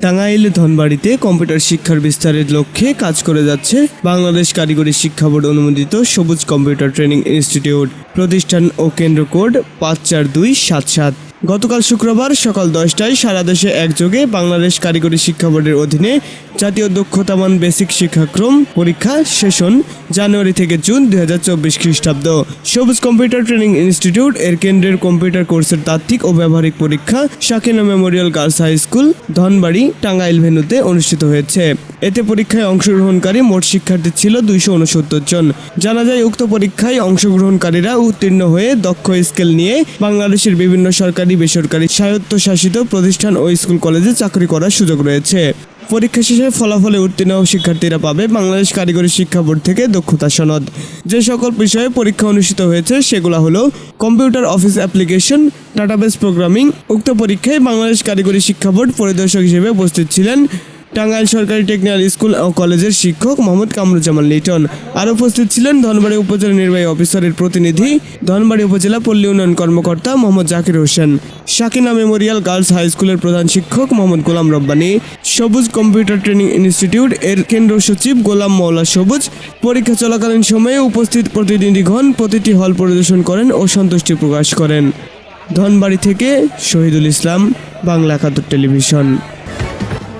Tangail ধনবাড়িতে computer শিক্ষার বিস্তারের লক্ষ্যে কাজ করে যাচ্ছে বাংলাদেশ কারিগরি শিক্ষা বোর্ড অনুমোদিত সবুজ কম্পিউটার ট্রেনিং ইনস্টিটিউট। প্রতিষ্ঠান ও কেন্দ্র কোড পাঁচ চার দুই সাত সাত। গতকাল শুক্রবার সকাল দশটায় সারা দেশে একযোগে বাংলাদেশ কারিগরি শিক্ষা বোর্ডের অধীনে জাতীয় দক্ষতামান বেসিক শিক্ষাক্রম পরীক্ষা সেশন জানুয়ারি থেকে জুন দুই হাজার চব্বিশ খ্রিস্টাব্দ। সবুজ কম্পিউটার ট্রেনিং ইনস্টিটিউট এর কেন্দ্রের কম্পিউটার কোর্সের তাত্ত্বিক ও ব্যবহারিক পরীক্ষা Shakina memorial girls high school, Dhanbari Tangail ভেন্যুতে অনুষ্ঠিত হয়েছে। এতে পরীক্ষায় অংশগ্রহণকারী মোট শিক্ষার্থী ছিল দুইশো উনসত্তর জন। জানা যায়, উক্ত পরীক্ষায় অংশগ্রহণকারীরা উত্তীর্ণ হয়ে দক্ষ স্কেল নিয়ে বাংলাদেশের বিভিন্ন সরকারি বেসরকারি স্বায়ত্তশাসিত প্রতিষ্ঠান ও স্কুল, কলেজে চাকরি করার সুযোগ রয়েছে। পরীক্ষা শেষে ফলাফলে উত্তীর্ণ শিক্ষার্থীরা পাবে বাংলাদেশ কারিগরি শিক্ষা বোর্ড থেকে দক্ষতা সনদ। যে সকল বিষয়ে পরীক্ষা অনুষ্ঠিত হয়েছে, সেগুলো হলো computer office application, database programming, উক্ত পরীক্ষায় বাংলাদেশ কারিগরি শিক্ষা বোর্ড পরিদর্শক হিসেবে উপস্থিত ছিলেন টাঙ্গাইল সরকারি টেকনিক্যাল স্কুল ও কলেজের শিক্ষক মোহাম্মদ কামরুজ্জামান লিটন। আর উপস্থিত ছিলেন ধনবাড়ি উপজেলা নির্বাহী অফিসারের প্রতিনিধি, ধনবাড়ি উপজেলা পল্লী উন্নয়ন কর্মকর্তা Mohammad Zakir Hossain. Shakina memorial girls high স্কুলের প্রধান শিক্ষক মোহাম্মদ গোলাম রব্বানী, সবুজ কম্পিউটার ট্রেনিং ইনস্টিটিউট এর কেন্দ্র সচিব গোলাম মৌলা সবুজ, পরীক্ষা চলাকালীন সময়ে উপস্থিত প্রতিনিধিগণ প্রতিটি হল পরিদর্শন করেন ও সন্তুষ্টি প্রকাশ করেন। ধনবাড়ি থেকে শহীদুল ইসলাম, বাংলা একাত্তর টেলিভিশন।